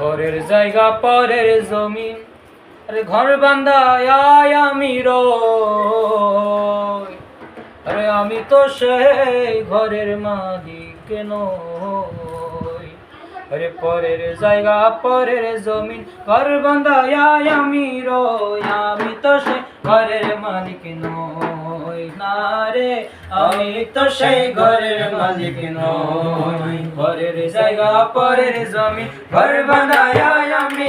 ঘরের জায়গা, পরের জমিন। আরে ঘর বান্ধায় আমি আরে আমি তো সেই ঘরের মালিক কেন আরে পরের জায়গা, পরের জমিন। ঘর বান্ধায় আমি রই, আমি তো সে ঘরের মালিক নই। না রে, আমি তো সেই ঘরের মালিক নই। পরের জায়গা, পরের জমিন। ঘর বান্ধায় আমি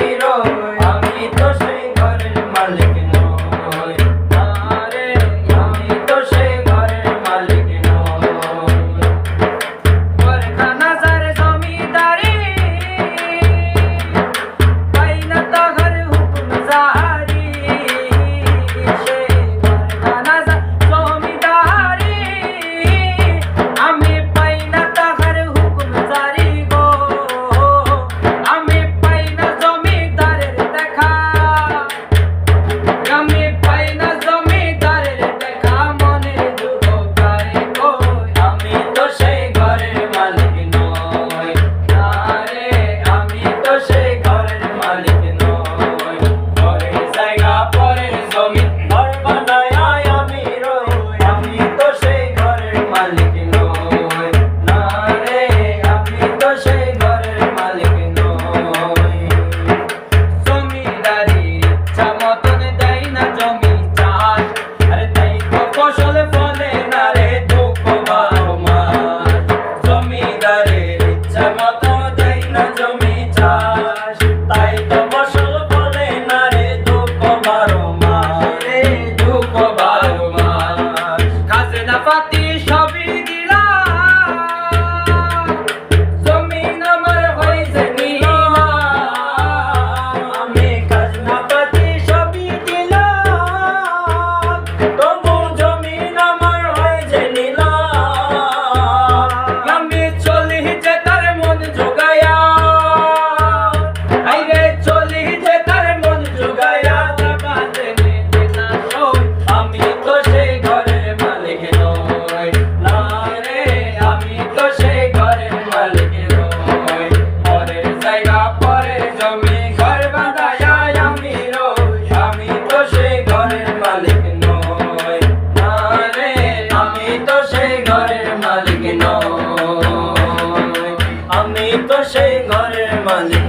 还是带着我。তো সেই ঘরের মালিক।